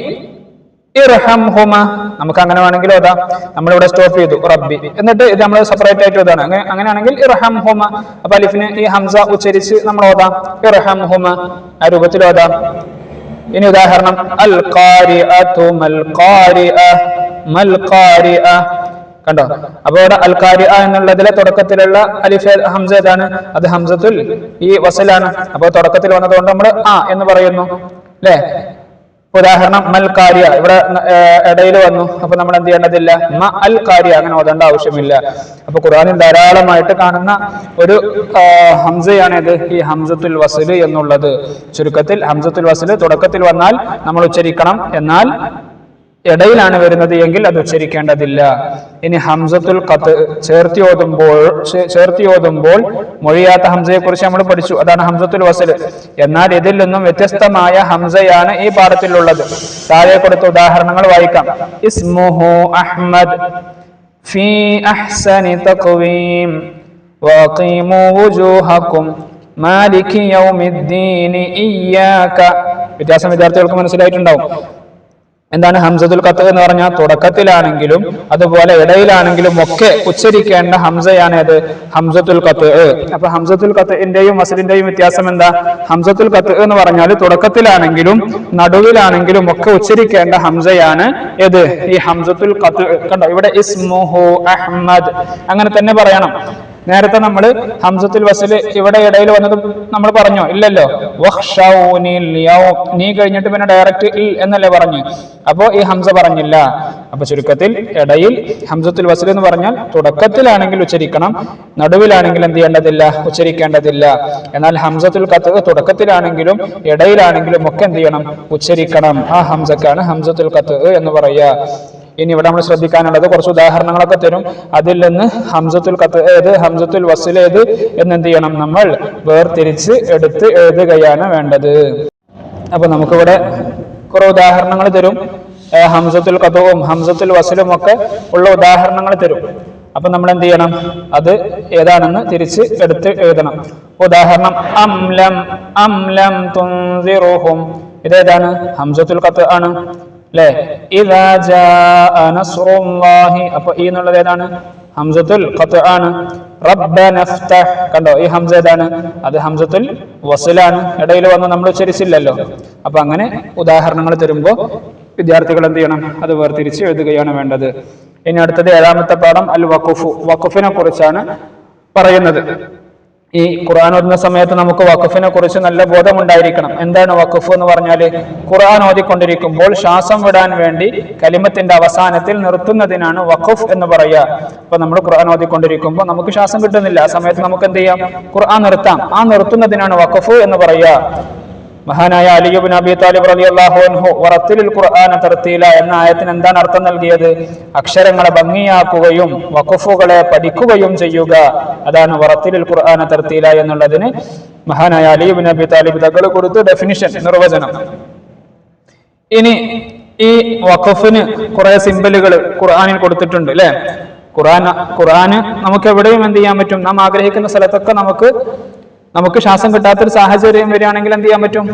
നമുക്ക് അങ്ങനെ വേണമെങ്കിൽ നമ്മൾ നമ്മളിവിടെ സ്റ്റോപ്പ് ചെയ്തു. റബ്ബി. എന്നിട്ട് ഇത് നമ്മൾ സെപ്പറേറ്റ് ആയിട്ട് ഓതാണ് അങ്ങനെ അങ്ങനെയാണെങ്കിൽ ഇർഹംഹുമ. അപ്പൊ അലിഫിന് ഈ ഹംസ ഉച്ചരിച്ച് നമ്മൾ ഓതാം. ഇർഹംഹുമ. ആ രൂപത്തിൽ ഓതാം. ഇനി ഉദാഹരണം. അൽ കണ്ടോ? അപ്പൊ ഇവിടെ അൽക്കാരി എന്നുള്ളതിലെ തുടക്കത്തിലുള്ള അലിഫ് ഹംസ ഏതാണ്? അത് ഹംസത്തുൽ ഈ വസലാണ്. അപ്പൊ തുടക്കത്തിൽ വന്നതുകൊണ്ട് നമ്മൾ ആ എന്ന് പറയുന്നു. അല്ലേ ഉദാഹരണം മൽ കാര്യ. ഇവിടെ ഇടയിൽ വന്നു. അപ്പൊ നമ്മൾ എന്ത് ചെയ്യേണ്ടതില്ല മ അൽ കാര്യ. അങ്ങനെ ഓതേണ്ട ആവശ്യമില്ല. അപ്പൊ ഖുറാനിൽ ധാരാളമായിട്ട് കാണുന്ന ഒരു ഹംസയാണിത്. ഈ ഹംസത്തുൽ വസൽ എന്നുള്ളത്. ചുരുക്കത്തിൽ ഹംസത്തുൽ വസൽ തുടക്കത്തിൽ വന്നാൽ നമ്മൾ ഉച്ചരിക്കണം. എന്നാൽ ഇടയിലാണ് വരുന്നത് എങ്കിൽ അത് ഉച്ചരിക്കേണ്ടതില്ല. ഇനി ഹംസത്തുൽ കത്ത് ചേർത്തി ഓതുമ്പോൾ ചേർത്തി ഓതുമ്പോൾ മൊഴിയാത്ത ഹംസയെ കുറിച്ച് നമ്മൾ പഠിച്ചു. അതാണ് ഹംസത്തുൽ വസൽ. എന്നാൽ ഇതിൽ നിന്നും വ്യത്യസ്തമായ ഹംസയാണ് ഈ പാഠത്തിലുള്ളത്. താഴെ കൊടുത്ത ഉദാഹരണങ്ങൾ വായിക്കാം. ഇസ്മുഹു അഹ്മദ് ഫി അഹ്സനി തഖ്വീം വഖീമു വുജൂഹക്കും മാലിക് യൗമിദ്ദീൻ ഇയ്യാക. വ്യത്യാസം വിദ്യാർത്ഥികൾക്ക് മനസ്സിലായിട്ടുണ്ടാവും. എന്താണ് ഹംസത്തുൽ കത്ത് എന്ന് പറഞ്ഞാൽ തുടക്കത്തിലാണെങ്കിലും അതുപോലെ ഇടയിലാണെങ്കിലും ഒക്കെ ഉച്ചരിക്കേണ്ട ഹംസയാണ് ഏത് ഹംസത്തുൽ കത്ത് അപ്പൊ ഹംസത്തുൽ കത്തിന്റെയും വസലിന്റെയും വ്യത്യാസം എന്താ? ഹംസത്തുൽ കത്ത് എന്ന് പറഞ്ഞാൽ തുടക്കത്തിലാണെങ്കിലും നടുവിലാണെങ്കിലും ഒക്കെ ഉച്ചരിക്കേണ്ട ഹംസയാണ് ഏത്? ഈ ഹംസത്തുൽ കത്ത് കണ്ടോ ഇവിടെ ഇസ്മുഹു അഹമ്മദ്. അങ്ങനെ തന്നെ പറയണം. നേരത്തെ നമ്മൾ ഹംസത്തിൽ വസൽ ഇവിടെ ഇടയിൽ വന്നത് നമ്മൾ പറഞ്ഞു ഇല്ലല്ലോ. നീ കഴിഞ്ഞിട്ട് പിന്നെ ഡയറക്റ്റ് ഇൽ എന്നല്ലേ പറഞ്ഞു? അപ്പോ ഈ ഹംസ പറഞ്ഞില്ല. അപ്പൊ ചുരുക്കത്തിൽ ഇടയിൽ ഹംസത്തുൽ വസൽ എന്ന് പറഞ്ഞാൽ തുടക്കത്തിലാണെങ്കിൽ ഉച്ചരിക്കണം നടുവിലാണെങ്കിൽ എന്ത് ചെയ്യേണ്ടതില്ല? ഉച്ചരിക്കേണ്ടതില്ല. എന്നാൽ ഹംസത്തുൽ കത്ത് തുടക്കത്തിലാണെങ്കിലും ഇടയിലാണെങ്കിലും ഒക്കെ എന്ത് ചെയ്യണം? ഉച്ചരിക്കണം. ആ ഹംസക്കാണ് ഹംസത്തുൽ കത്ത് എന്ന് പറയുക. ഇനി ഇവിടെ നമ്മൾ ശ്രദ്ധിക്കാനുള്ളത് കുറച്ച് ഉദാഹരണങ്ങളൊക്കെ തരും. അതിൽ നിന്ന് ഹംസത്തുൽ കത്ത് ഏത് ഹംസത്തുൽ വസിൽ എന്ന് എന്ത് ചെയ്യണം നമ്മൾ വേർതിരിച്ച് എടുത്ത് എഴുതുകയാണ് വേണ്ടത്. അപ്പൊ നമുക്കിവിടെ കുറെ ഉദാഹരണങ്ങൾ തരും. ഹംസത്തുൽ കഥവും ഹംസത്തുൽ വസിലും ഒക്കെ ഉള്ള ഉദാഹരണങ്ങൾ തരും. അപ്പൊ നമ്മൾ എന്ത് ചെയ്യണം? അത് ഏതാണെന്ന് തിരിച്ച് എടുത്ത് എഴുതണം. ഉദാഹരണം അംലം അംലം തുൻസിറുഹും. ഇതേതാണ്? ഹംസത്തുൽ കത്ത് ആണ്. അല്ലെ അപ്പൊ ഈ എന്നുള്ളത് ഏതാണ്? ഹംസത്തുൽ ആണ്. കണ്ടോ? ഈ ഹംസ ഏതാണ്? അത് ഹംസത്തുൽ വസലാണ് ഇടയിൽ വന്ന് നമ്മൾ ഉച്ചരിച്ചില്ലല്ലോ. അപ്പൊ അങ്ങനെ ഉദാഹരണങ്ങൾ തരുമ്പോൾ വിദ്യാർത്ഥികൾ എന്ത് ചെയ്യണം? അത് വേർതിരിച്ച് എഴുതുകയാണ് വേണ്ടത്. ഇനി അടുത്തത് ഏഴാമത്തെ പാഠം അൽ വഖുഫു. വഖുഫിനെ കുറിച്ചാണ് പറയുന്നത്. ഈ ഖുർആൻ ഓതുന്ന സമയത്ത് നമുക്ക് വഖഫിനെ കുറിച്ച് നല്ല ബോധമുണ്ടായിരിക്കണം. എന്താണ് വഖഫ് എന്ന് പറഞ്ഞാൽ ഖുർആൻ ഓതിക്കൊണ്ടിരിക്കുമ്പോൾ ശ്വാസം വിടാൻ വേണ്ടി കലിമത്തിന്റെ അവസാനത്തിൽ നിർത്തുന്നതിനാണ് വഖഫ് എന്ന് പറയുക. അപ്പൊ നമ്മൾ ഖുർആൻ ഓതിക്കൊണ്ടിരിക്കുമ്പോൾ നമുക്ക് ശ്വാസം കിട്ടുന്നില്ല. ആ സമയത്ത് നമുക്ക് എന്ത് ചെയ്യാം? ഖുർആൻ നിർത്താം. ആ നിർത്തുന്നതിനാണ് വഖഫ് എന്ന് പറയുക. മഹാനായ അലിയുബിൻ അബി താലിബ് അലി അൻഹു വറത്തിലിൽ ഖുർആന തർത്തീല എന്ന ആയത്തിന് എന്താണ് അർത്ഥം നൽകിയത്? അക്ഷരങ്ങളെ ഭംഗിയാക്കുകയും വഖുഫുകളെ പഠിക്കുകയും ചെയ്യുക. അതാണ് വറത്തിലിൽ ഖുർആന തർത്തീല എന്നുള്ളതിന് മഹാനായ അലിയുബിൻ അബി താലിബ് തകൾ കൊടുത്ത് ഡെഫിനിഷൻ നിർവചനം. ഇനി ഈ വഖഫിന് കുറെ സിമ്പിളുകൾ ഖുർആനിൽ കൊടുത്തിട്ടുണ്ട് അല്ലെ ഖുർആൻ ഖുർആന് നമുക്ക് എവിടെയും എന്ത് ചെയ്യാൻ പറ്റും? നാം ആഗ്രഹിക്കുന്ന സ്ഥലത്തൊക്കെ നമുക്ക് നമുക്ക് ശ്വാസം കിട്ടാത്തൊരു സാഹചര്യം വരികയാണെങ്കിൽ എന്ത് ചെയ്യാൻ പറ്റും?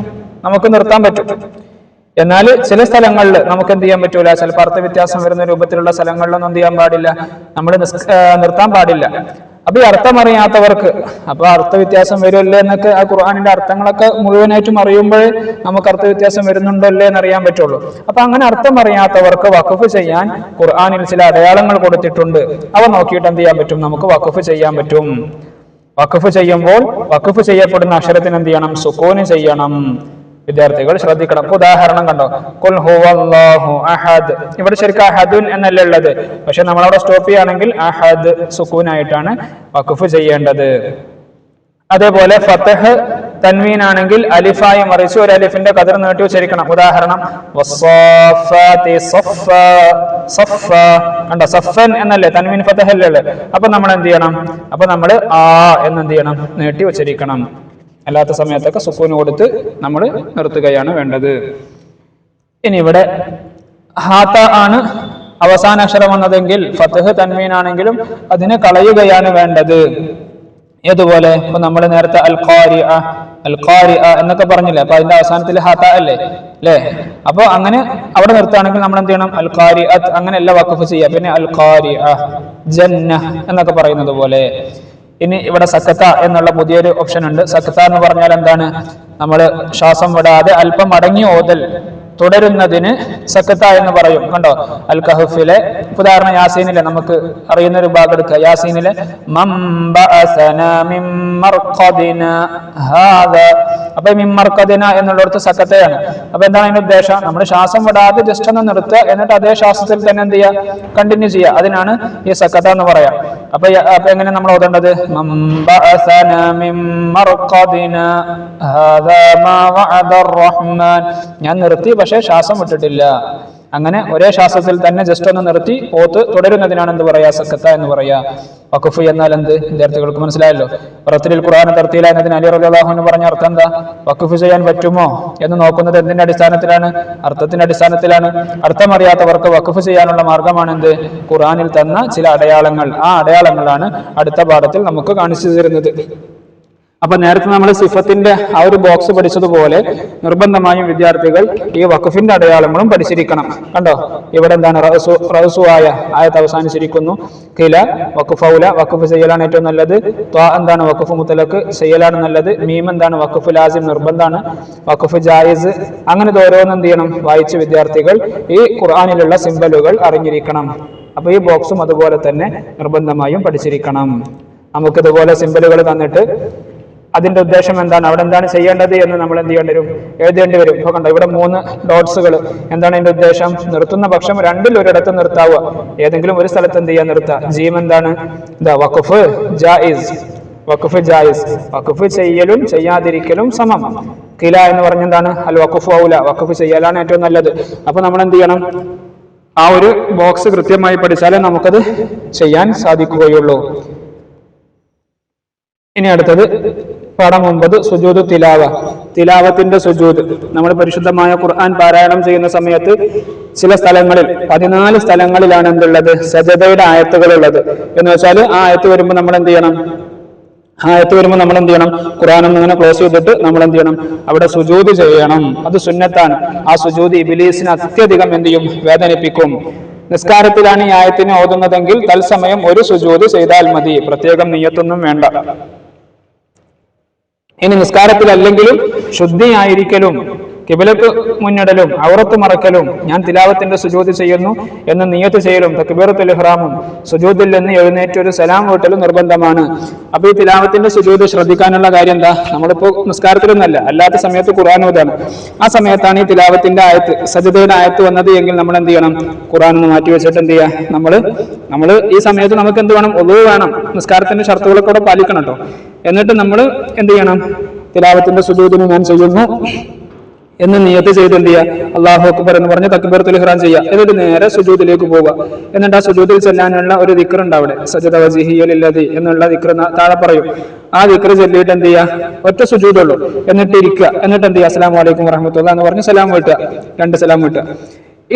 നമുക്ക് നിർത്താൻ പറ്റും. എന്നാൽ ചില സ്ഥലങ്ങളിൽ നമുക്ക് എന്ത് ചെയ്യാൻ പറ്റൂല. ചിലപ്പോൾ അർത്ഥ വ്യത്യാസം വരുന്ന രൂപത്തിലുള്ള സ്ഥലങ്ങളിലൊന്നും എന്ത് ചെയ്യാൻ പാടില്ല. നമ്മൾ നിർത്താൻ പാടില്ല. അപ്പൊ ഈ അർത്ഥം അറിയാത്തവർക്ക് അപ്പൊ അർത്ഥ വ്യത്യാസം വരുമല്ലേ എന്നൊക്കെ ആ ഖുർആാനിന്റെ അർത്ഥങ്ങളൊക്കെ മുഴുവനായിട്ടും അറിയുമ്പോൾ നമുക്ക് അർത്ഥ വ്യത്യാസം വരുന്നുണ്ടോ അല്ലേ എന്ന് അറിയാൻ പറ്റുള്ളൂ. അപ്പൊ അങ്ങനെ അർത്ഥം അറിയാത്തവർക്ക് വഖഫ് ചെയ്യാൻ ഖുർആാനിൽ ചില അടയാളങ്ങൾ കൊടുത്തിട്ടുണ്ട്. അവ നോക്കിയിട്ട് എന്ത് ചെയ്യാൻ പറ്റും? നമുക്ക് വഖഫ് ചെയ്യാൻ പറ്റും. വഖഫ് ചെയ്യുമ്പോൾ വഖഫ് ചെയ്യപ്പെടുന്ന അക്ഷരത്തിന് എന്ത് ചെയ്യണം? സുക്കൂന് ചെയ്യണം. വിദ്യാർത്ഥികൾ ശ്രദ്ധിക്കണം. ഉദാഹരണം കണ്ടോ? കുൽ ഹുവല്ലാഹു അഹദ്. ഇവിടെ ശരിക്കും അഹദുൻ എന്നല്ല ഉള്ളത്? പക്ഷെ നമ്മളവിടെ സ്റ്റോപ്പ് ചെയ്യുകയാണെങ്കിൽ അഹദ് സുക്കൂനായിട്ടാണ് വഖഫ് ചെയ്യേണ്ടത്. അതേപോലെ ഫത്തഹ് തൻവീൻ ആണെങ്കിൽ അലിഫായി മറിച്ച് ഒരു അലിഫിന്റെ കതിർ നീട്ടി ഉച്ചരിക്കണം. ഉദാഹരണം. കണ്ടോ? സഫൻ എന്നല്ലേ? തൻവീൻ ഫതഹല്ലേ അപ്പൊ നമ്മൾ എന്ത് ചെയ്യണം? അപ്പൊ നമ്മൾ ആ എന്ന് എന്ത് ചെയ്യണം? നീട്ടി ഉച്ചരിക്കണം. അല്ലാത്ത സമയത്തൊക്കെ സുക്കൂന് കൊടുത്ത് നമ്മൾ നിർത്തുകയാണ് വേണ്ടത്. ഇനി ഇവിടെ ഹാത്ത ആണ് അവസാന അക്ഷരം വന്നതെങ്കിൽ ഫത്തഹ് തൻവീൻ ആണെങ്കിലും അതിനെ കളയുകയാണ് വേണ്ടത്. ഏതുപോലെ? ഇപ്പൊ നമ്മൾ നേരത്തെ അൽ ഖാരി അൽ ഖാരി എന്നൊക്കെ പറഞ്ഞില്ലേ? അപ്പൊ അതിന്റെ അവസാനത്തിൽ ഹത അല്ലേ? അല്ലേ? അപ്പൊ അങ്ങനെ അവിടെ നിർത്തുകയാണെങ്കിൽ നമ്മൾ എന്ത് ചെയ്യണം? അൽ ഖാരി അങ്ങനെ എല്ലാ വക്കഫ് ചെയ്യാം പിന്നെ അൽ ഖാരി ജന്ന എന്നൊക്കെ പറയുന്നത് പോലെ. ഇനി ഇവിടെ സക്കത്ത എന്നുള്ള പുതിയൊരു ഓപ്ഷൻ ഉണ്ട്. സക്കത്ത എന്ന് പറഞ്ഞാൽ എന്താണ്? നമ്മൾ ശ്വാസം വിടാതെ അല്പം അടങ്ങി ഓതൽ. തുടരുന്നതിന് സക്കത്ത എന്ന് പറയും. കണ്ടോ? അൽ കഹഫിലെ ഉദാഹരണം യാസീനിലെ നമുക്ക് അറിയുന്ന ഒരു ഭാഗം എടുക്കുക. യാസീനിലെ അപ്പൊ മിമ്മർക്കദിന എന്നുള്ളടത്ത് സക്കത്തയാണ്. അപ്പൊ എന്താണ് അതിന്റെ ഉദ്ദേശം? നമ്മൾ ശ്വാസം വിടാതെ ജസ്റ്റ് ഒന്ന് നിർത്തുക. എന്നിട്ട് അതേ ശ്വാസത്തിൽ തന്നെ എന്ത് ചെയ്യുക? കണ്ടിന്യൂ ചെയ്യുക. അതിനാണ് ഈ സക്കത്ത എന്ന് പറയാം. അപ്പൊ അപ്പൊ എങ്ങനെ നമ്മൾ ഓതേണ്ടത്? ഞാൻ നിർത്തി പക്ഷേ ശ്വാസം വിട്ടിട്ടില്ല. അങ്ങനെ ഒരേ ശ്വാസത്തിൽ തന്നെ ജസ്റ്റ് ഒന്ന് നിർത്തി പോത്ത് തുടരുന്നതിനാണ് എന്ത് പറയാ? സക്കത്ത എന്ന് പറയാ. വഖഫ് എന്നാൽ എന്ത്? വിദ്യാർത്ഥികൾക്ക് മനസ്സിലായല്ലോ. റത്തിലിൽ ഖുർആൻ തർത്തിയില എന്നതിന് അലി റബിഅള്ളാഹുവിന് പറഞ്ഞ അർത്ഥം എന്താ? വഖഫ് ചെയ്യാൻ പറ്റുമോ എന്ന് നോക്കുന്നത് എന്തിന്റെ അടിസ്ഥാനത്തിലാണ്? അർത്ഥത്തിന്റെ അടിസ്ഥാനത്തിലാണ്. അർത്ഥമറിയാത്തവർക്ക് വഖഫ് ചെയ്യാനുള്ള മാർഗമാണ് എന്ത് ഖുർആനിൽ തന്ന ചില അടയാളങ്ങൾ. ആ അടയാളങ്ങളാണ് അടുത്ത പാഠത്തിൽ നമുക്ക് കാണിച്ചു തരുന്നത്. അപ്പൊ നേരത്തെ നമ്മൾ സിഫത്തിന്റെ ആ ഒരു ബോക്സ് പഠിച്ചതുപോലെ നിർബന്ധമായും വിദ്യാർത്ഥികൾ ഈ വഖഫിന്റെ അടയാളങ്ങളും പഠിച്ചിരിക്കണം കണ്ടോ? ഇവിടെ എന്താണ്? ആയ ആയത്ത് അവസാനിച്ചിരിക്കുന്നു. കില വഖഫൗല വഖഫ് ചെയ്യലാണ് ഏറ്റവും നല്ലത്. ത്വാ എന്താണ്? വഖഫ് മുത്തലക്ക് ചെയ്യലാണ് നല്ലത്. മീം എന്താണ്? വഖഫ് ലാസിം നിർബന്ധമാണ്. വഖഫ് ജായിസ് അങ്ങനെ ഓരോന്നും എന്ത് ചെയ്യണം? വായിച്ച വിദ്യാർത്ഥികൾ ഈ ഖുർആാനിലുള്ള സിമ്പലുകൾ അറിഞ്ഞിരിക്കണം. അപ്പൊ ഈ ബോക്സും അതുപോലെ തന്നെ നിർബന്ധമായും പഠിച്ചിരിക്കണം. നമുക്കിതുപോലെ സിമ്പലുകൾ തന്നിട്ട് അതിന്റെ ഉദ്ദേശം എന്താണ്? അവിടെ എന്താണ് ചെയ്യേണ്ടത് എന്ന് നമ്മൾ എന്ത് ചെയ്യേണ്ടി വരും? എഴുതേണ്ടി വരും. ഇപ്പൊ കണ്ടോ ഇവിടെ മൂന്ന് ഡോട്ട്സുകൾ എന്താണ് അതിന്റെ ഉദ്ദേശം? നിർത്തുന്ന പക്ഷം രണ്ടിൽ ഒരിടത്ത് നിർത്താവുക. ഏതെങ്കിലും ഒരു സ്ഥലത്ത് എന്ത് ചെയ്യാൻ നിർത്തുക ജീം എന്താണ്? ഇതാ വഖഫ് ജായിസ്. വഖഫ് ജായിസ്. വഖഫ് ചെയ്യലും ചെയ്യാതിരിക്കലും സമം. കില എന്ന് പറഞ്ഞെന്താണ് അൽ വഖഫ് ഔല. വഖഫ് ചെയ്യലാണ് ഏറ്റവും നല്ലത്. അപ്പൊ നമ്മൾ എന്ത് ചെയ്യണം? ആ ഒരു ബോക്സ് കൃത്യമായി പഠിച്ചാലേ നമുക്കത് ചെയ്യാൻ സാധിക്കുകയുള്ളൂ. ഇനി അടുത്തത് പാഠം ഒമ്പത് സുജൂദ് തിലാവ. തിലാവത്തിന്റെ സുജൂദ് നമ്മൾ പരിശുദ്ധമായ ഖുർആൻ പാരായണം ചെയ്യുന്ന സമയത്ത് ചില സ്ഥലങ്ങളിൽ പതിനാല് സ്ഥലങ്ങളിലാണ് എന്തുള്ളത്? സജതയുടെ ആയത്തുകൾ ഉള്ളത് എന്ന് വെച്ചാൽ ആ ആയത്ത് വരുമ്പോൾ നമ്മൾ എന്ത് ചെയ്യണം? ആയത്ത് വരുമ്പോൾ നമ്മൾ എന്ത് ചെയ്യണം? ഒന്ന് ഇങ്ങനെ ക്ലോസ് ചെയ്തിട്ട് നമ്മൾ എന്ത് ചെയ്യണം? അവിടെ സുജൂദ് ചെയ്യണം. അത് സുന്നത്താണ്. ആ സുജൂദ് ഇബിലീസിന് അത്യധികം എന്ത് ചെയ്യും? വേദനിപ്പിക്കും. നിസ്കാരത്തിലാണ് ഈ ആയത്തിനെ ഓതുന്നതെങ്കിൽ തത്സമയം ഒരു സുജൂത് ചെയ്താൽ മതി. പ്രത്യേകം നീയത്തൊന്നും വേണ്ട. ഇനി നിസ്കാരത്തിലല്ലെങ്കിലും ശുദ്ധിയായിരിക്കലും. കിബിലക്ക് മുന്നിടലും ഔറത്ത് മറക്കലും ഞാൻ തിലാവത്തിന്റെ സുജൂദ് ചെയ്യുന്നു എന്ന് നിയത്ത് ചെയ്യലും തക്ബീറത്തുൽ ഇഹ്റാമും സുജൂദിൽ നിന്ന് എഴുന്നേറ്റ് ഒരു സലാം വീട്ടലും നിർബന്ധമാണ്. അപ്പൊ ഈ തിലാവത്തിന്റെ സുജൂദ് ശ്രദ്ധിക്കാനുള്ള കാര്യം എന്താ? നമ്മളിപ്പോ നിസ്കാരത്തിലൊന്നല്ല അല്ലാത്ത സമയത്ത് ഖുർആൻ ഓതാണ് ആ സമയത്താണ് ഈ തിലാവത്തിന്റെ ആയത്ത് സജിതയുടെ ആയത്ത് വന്നത് എങ്കിൽ നമ്മൾ എന്ത് ചെയ്യണം? ഖുർആൻ ഒന്ന് മാറ്റി വെച്ചിട്ട് എന്ത് ചെയ്യുക നമ്മൾ നമ്മൾ ഈ സമയത്ത് നമുക്ക് എന്ത് വേണം? ഒഴിവ് വേണം. നിസ്കാരത്തിന്റെ ഷർത്തുകളൊക്കെ കൂടെ പാലിക്കണം കേട്ടോ എന്നിട്ട് നമ്മൾ എന്ത് ചെയ്യണം? തിലാവത്തിന്റെ സുജൂതിന് ഞാൻ ചെയ്യുന്നു. എന്ന് നിയത്ത് ചെയ്ത് എന്ത് ചെയ്യുക അള്ളാഹു അക്ബർ എന്ന് പറഞ്ഞ് തക്ബീറത്തുൽ ഇഹ്റാം ചെയ്യുക എന്നിട്ട് നേരെ സുജൂദിലേക്ക് പോവുക. എന്നിട്ട് ആ സുജൂദിൽ ചെല്ലാനുള്ള ഒരു ദിക്റുണ്ട് അവിടെ സജദ വജിഹിയലില്ലതി എന്നുള്ള ദിക്ർ താഴെ പറയും. ആ ദിക്ർ ചൊല്ലിയിട്ട് എന്ത് ചെയ്യുക ഒറ്റ സുജൂദുള്ളൂ എന്നിട്ട് ഇരിക്കുക എന്നിട്ട് എന്ത് ചെയ്യുക അസ്സാം വലൈക്കും വറഹമത്തുള്ള എന്ന് പറഞ്ഞ് സലാം വീട്ടുക. രണ്ട് സലാം വീട്ടുക.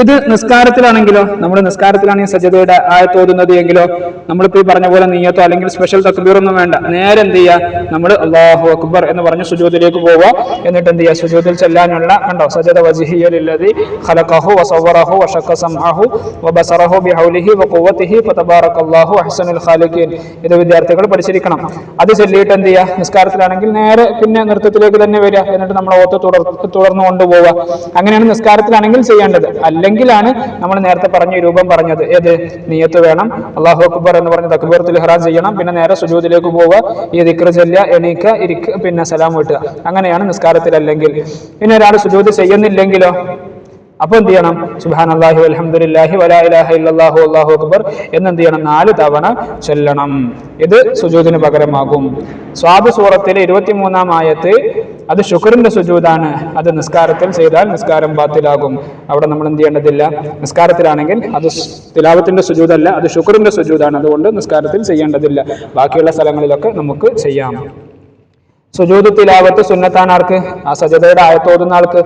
ഇത് നിസ്കാരത്തിലാണെങ്കിലോ നമ്മൾ നിസ്കാരത്തിലാണ് ഈ സജതയുടെ ആയത്ത് ഓതുന്നത് എങ്കിലോ നമ്മളിപ്പോ ഈ പറഞ്ഞ പോലെ നീയത്തോ അല്ലെങ്കിൽ സ്പെഷ്യൽ തക്ബീറൊന്നും വേണ്ട. നേരെ എന്ത് ചെയ്യുക നമ്മൾ അള്ളാഹു അക്ബർ എന്ന് പറഞ്ഞ് സുജോതിലേക്ക് പോവുക എന്നിട്ട് എന്ത് ചെയ്യുക സുജോതിൽ ചെല്ലാനുള്ള കണ്ടോ? വജിഹിയലില്ലതി ഖലഖഹു വസവറഹു വബസറഹു ബിഹൗലിഹി ഇത് വിദ്യാർത്ഥികൾ പഠിച്ചിരിക്കണം. അത് ചൊല്ലിയിട്ട് എന്ത് ചെയ്യുക നിസ്കാരത്തിലാണെങ്കിൽ നേരെ പിന്നെ നൃത്തത്തിലേക്ക് തന്നെ വരിക. എന്നിട്ട് നമ്മൾ ഓത്ത് തുടർ തുടർന്നു കൊണ്ടുപോവുക അങ്ങനെയാണ് നിസ്കാരത്തിലാണെങ്കിൽ ചെയ്യേണ്ടത്. അല്ലെങ്കിലാണ് നമ്മൾ നേരത്തെ പറഞ്ഞ രൂപം പറഞ്ഞത്. ഏത്? നീയത്ത് വേണം. അള്ളാഹു അക്ബർ എന്ന് പറഞ്ഞ തക്ബീറത്തുൽ ഹറാൻ ചെയ്യണം. പിന്നെ നേരെ സുജൂദിലേക്ക് പോവുക. ഈ ദിക്ർ ചെല്ലുക എണീക്കുക ഇരിക്കുക പിന്നെ സലാം വീട്ടുക. അങ്ങനെയാണ് നിസ്കാരത്തിലല്ലെങ്കിൽ ഇനി ഒരാൾ സുജൂദ് ചെയ്യുന്നില്ലെങ്കിലോ? അപ്പൊ എന്ത് ചെയ്യണം? സുബാൻ അള്ളാഹി അലഹമുല്ലാഹി വലാ ഇലാഹ ഇല്ലല്ലാഹു അല്ലാഹു അക്ബർ എന്ന് എന്ത് ചെയ്യണം? നാല് തവണ ചൊല്ലണം. ഇത് സുജൂദിന് പകരമാകും. സ്വാദ് സൂറത്തിലെ ഇരുപത്തിമൂന്നാം ആയത്ത് അത് ശുക്രന്റെ സുജൂദാണ്. അത് നിസ്കാരത്തിൽ ചെയ്താൽ നിസ്കാരം ബാത്തിലാകും. അവിടെ നമ്മൾ എന്ത് ചെയ്യേണ്ടതില്ല? നിസ്കാരത്തിലാണെങ്കിൽ അത് തിലാവത്തിന്റെ സുജൂദല്ല അത് ശുക്രന്റെ സുജൂദാണ്. അതുകൊണ്ട് നിസ്കാരത്തിൽ ചെയ്യേണ്ടതില്ല. ബാക്കിയുള്ള സ്ഥലങ്ങളിലൊക്കെ നമുക്ക് ചെയ്യാം. സുജൂദ് തിലാവത്ത് സുന്നത്താണ് ആർക്ക്? ആ സജതയുടെ ആയത്തോതുന്ന ആൾക്ക്.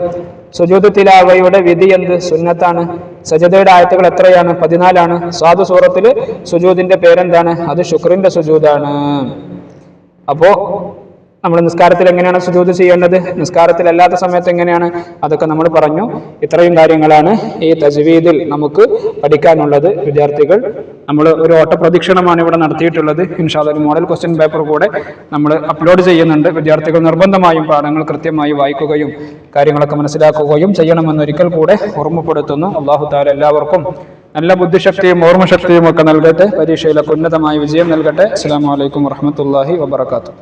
സുജൂദ് തിലാവയുടെ വിധി എന്ത്? സുന്നത്താണ്. സജതയുടെ ആയത്തുകൾ എത്രയാണ്? പതിനാലാണ്. സ്വാദു സൂറത്തിൽ സുജൂദിന്റെ പേരെന്താണ്? അത് ശുക്രിന്റെ സുജൂദാണ്. അപ്പോ നമ്മൾ നിസ്കാരത്തിൽ എങ്ങനെയാണ് സുജൂത് ചെയ്യേണ്ടത്? നിസ്കാരത്തിലല്ലാത്ത സമയത്ത് എങ്ങനെയാണ്? അതൊക്കെ നമ്മൾ പറഞ്ഞു. ഇത്രയും കാര്യങ്ങളാണ് ഈ തജ്വീദിൽ നമുക്ക് പഠിക്കാനുള്ളത്. വിദ്യാർത്ഥികൾ നമ്മൾ ഒരു ഓട്ട പ്രദക്ഷിണമാണ് ഇവിടെ നടത്തിയിട്ടുള്ളത്. ഇൻഷാദ് ഒരു മോഡൽ ക്വസ്റ്റ്യൻ പേപ്പർ കൂടെ നമ്മൾ അപ്ലോഡ് ചെയ്യുന്നുണ്ട്. വിദ്യാർത്ഥികൾ നിർബന്ധമായും പാഠങ്ങൾ കൃത്യമായി വായിക്കുകയും കാര്യങ്ങളൊക്കെ മനസ്സിലാക്കുകയും ചെയ്യണമെന്നൊരിക്കൽ കൂടെ ഓർമ്മപ്പെടുത്തുന്നു. അള്ളാഹു താല എല്ലാവർക്കും നല്ല ബുദ്ധിശക്തിയും ഓർമ്മശക്തിയും ഒക്കെ നൽകട്ടെ. പരീക്ഷയിലൊക്കെ ഉന്നതമായ വിജയം നൽകട്ടെ. അസ്സാം വലൈക്കും വർഹമത്തല്ലാഹി വാബർക്കാത്തു